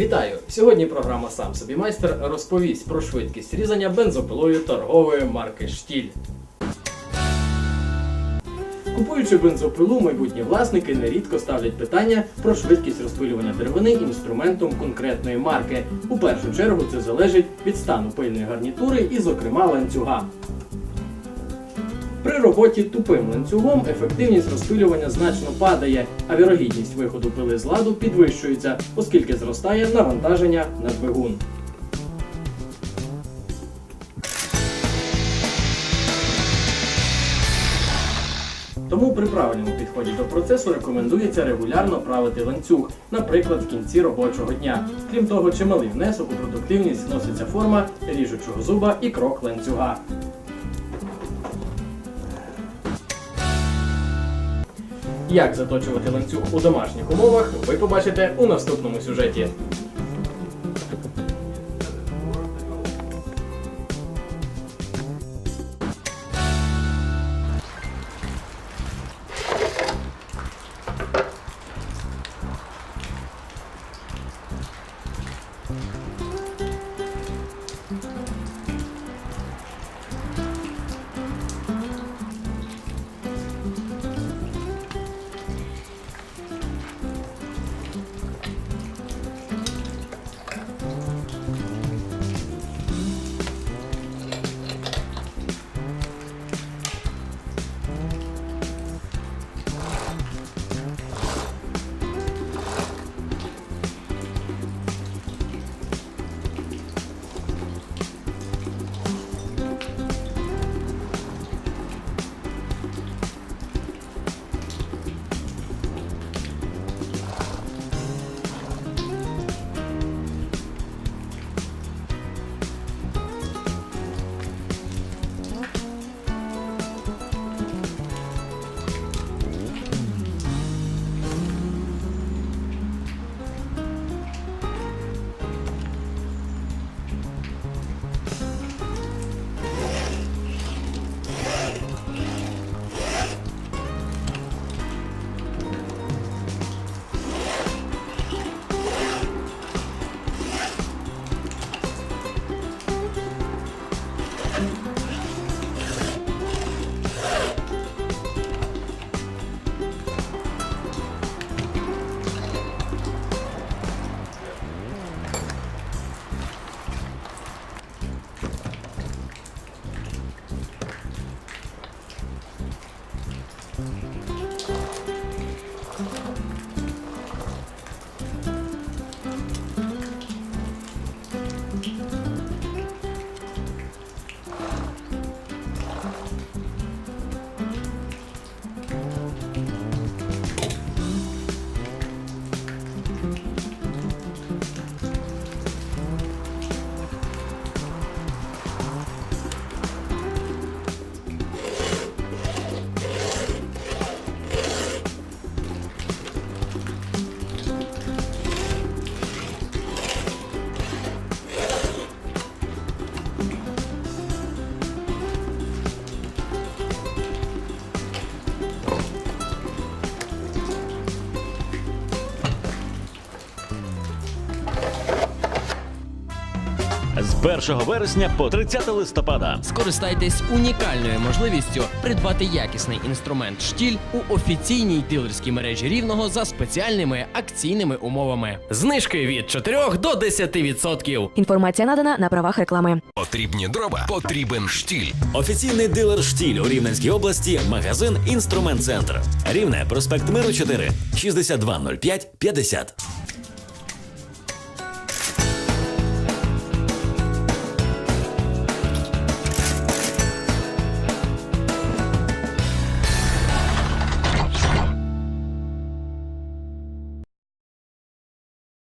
Вітаю! Сьогодні програма Сам собі майстер розповість про швидкість різання бензопилою торгової марки Штіль. Купуючи бензопилу, майбутні власники нерідко ставлять питання про швидкість розпилювання деревини інструментом конкретної марки. У першу чергу це залежить від стану пильної гарнітури і, зокрема, ланцюга. При роботі тупим ланцюгом ефективність розпилювання значно падає, а вірогідність виходу пили з ладу підвищується, оскільки зростає навантаження на двигун. Тому при правильному підході до процесу рекомендується регулярно правити ланцюг, наприклад, в кінці робочого дня. Крім того, чималий внесок у продуктивність вноситься форма ріжучого зуба і крок ланцюга. Як заточувати ланцюг у домашніх умовах, ви побачите у наступному сюжеті. Mm-hmm. З 1 вересня по 30 листопада. Скористайтесь унікальною можливістю придбати якісний інструмент штіль у офіційній дилерській мережі рівного за спеціальними акційними умовами. Знижки від 4 до 10%. Інформація надана на правах реклами. Потрібні дрова, потрібен штіль. Офіційний дилер штіль у Рівненській області, магазин Інструмент Центр. Рівне, проспект Миру 4, 6205 50.